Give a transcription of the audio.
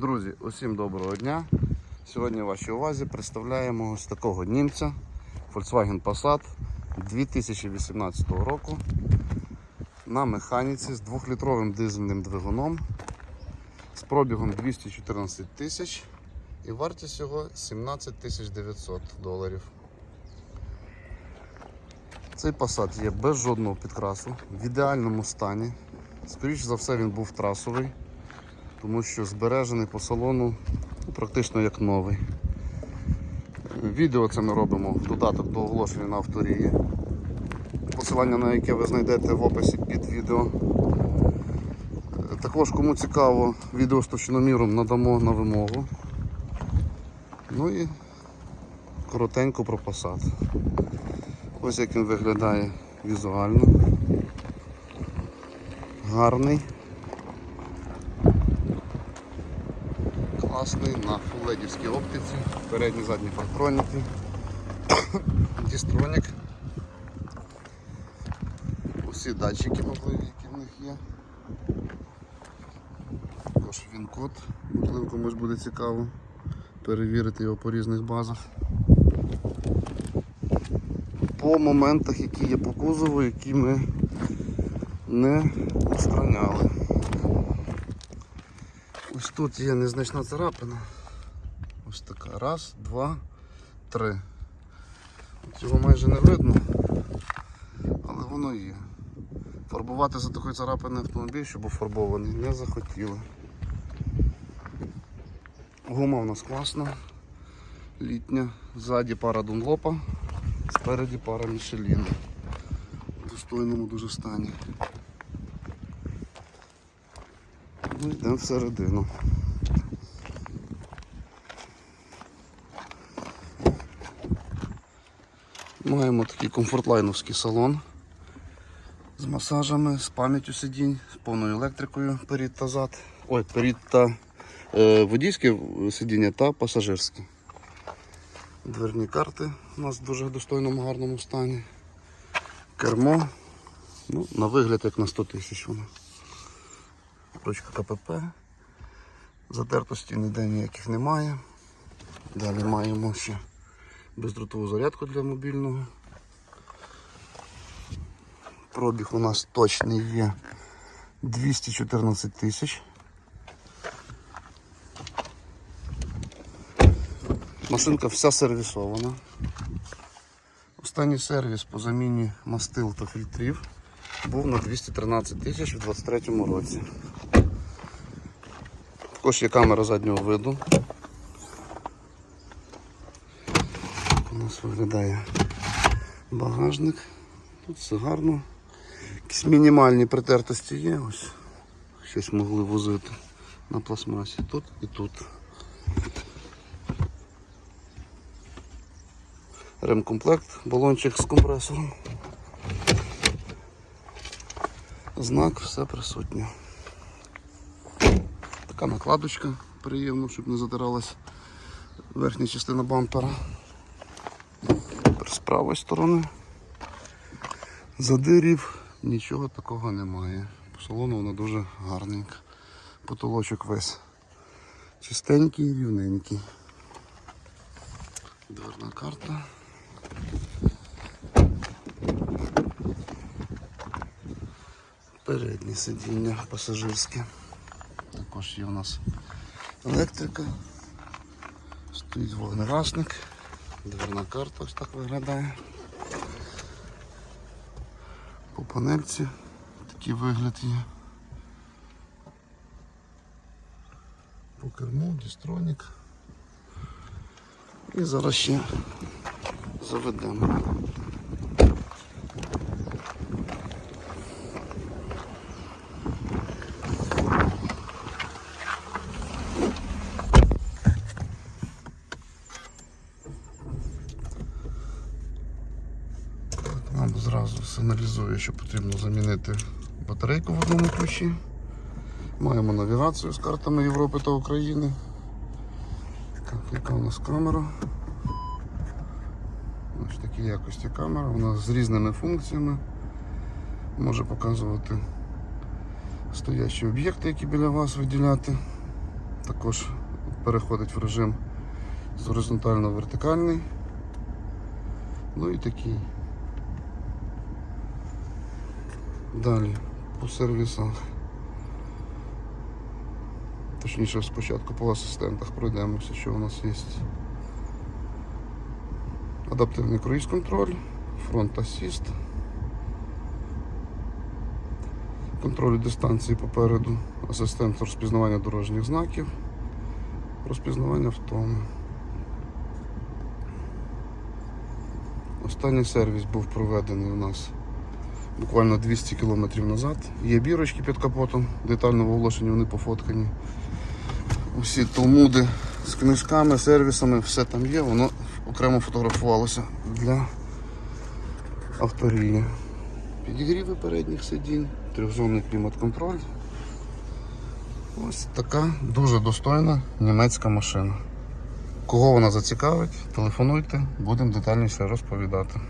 Друзі, усім доброго дня. Сьогодні в вашій увазі представляємо ось такого німця Volkswagen Passat 2018 року на механіці з 2-літровим дизельним двигуном з пробігом 214 тисяч і вартість його 17 тисяч 900 доларів. Цей Passat є без жодного підкрасу, в ідеальному стані. Скоріше за все, він був трасовий тому що збережений по салону ну, практично як новий. Відео це ми робимо в додаток до оголошення на авторії, посилання на яке ви знайдете в описі під відео. Також, кому цікаво, відео з точноміром надамо на вимогу. Ну і коротенько про посад. Ось як він виглядає візуально. Гарний. Класний на фуледівській оптиці, передні задні партроніки, дістронік. Усі датчики можливі, які в них є. Також він-код, можливо комусь буде цікаво перевірити його по різних базах. По моментах, які є по кузову, які ми не устраняли. Тут є незначна царапина. Ось така. Раз, два, три. От його майже не видно, але воно є. Фарбувати за такою царапиною автомобіль, щоб фарбований, не захотіли. Гума в нас класна, літня, ззаді пара Дунлопа, спереді пара Мішелін. В достойному дуже стані. Ну, йдемо всередину. Маємо такий комфортлайновський салон з масажами, з пам'яттю сидінь, з повною електрикою перед та зад. Ой, перед та е, водійське сидіння та пасажирське. Дверні карти у нас в дуже достойному гарному стані. Кермо. Ну, на вигляд як на 100 тисяч воно ручка КПП. Затертості ніде ніяких немає. Далі маємо ще бездротову зарядку для мобільного. Пробіг у нас точний є 214 тисяч. Машинка вся сервісована. Останній сервіс по заміні мастил та фільтрів був на 213 тисяч у 2023 році. Також є камера заднього виду. У нас виглядає багажник. Тут все гарно. Якісь мінімальні притертості є, ось щось могли возити на пластмасі. Тут і тут. Ремкомплект, балончик з компресором. Знак, все присутнє. Така накладочка приємно, щоб не затиралась верхня частина бампера. Тепер з правої сторони задирів нічого такого немає. По салону вона дуже гарненька. Потолочок весь чистенький, рівненький. Дверна карта. Переднє сидіння пасажирське. Також є у нас електрика. Стоїть вогнегасник. Дверна карта ось так виглядає. По панельці такий вигляд є. По керму, дістронік. І зараз ще заведемо. Зразу сигналізує, що потрібно замінити батарейку в одному ключі. Маємо навігацію з картами Європи та України. Так, яка у нас камера? Ось такі якості камера, вона з різними функціями. Може показувати стоячі об'єкти, які біля вас виділяти. Також переходить в режим з горизонтально-вертикальний. Ну і такий. Далі по сервісах. Точніше, спочатку по асистентах пройдемося, що у нас є. Адаптивний круїз контроль, фронт асіст, контроль дистанції попереду, асистент розпізнавання дорожніх знаків, розпізнавання втоми. Останній сервіс був проведений у нас буквально 200 км назад. Є бірочки під капотом, детально в вони пофоткані. Усі талмуди з книжками, сервісами, все там є, воно окремо фотографувалося для авторії. Підігріви передніх сидінь, трьохзонний клімат-контроль. Ось така дуже достойна німецька машина. Кого вона зацікавить, телефонуйте, будемо детальніше розповідати.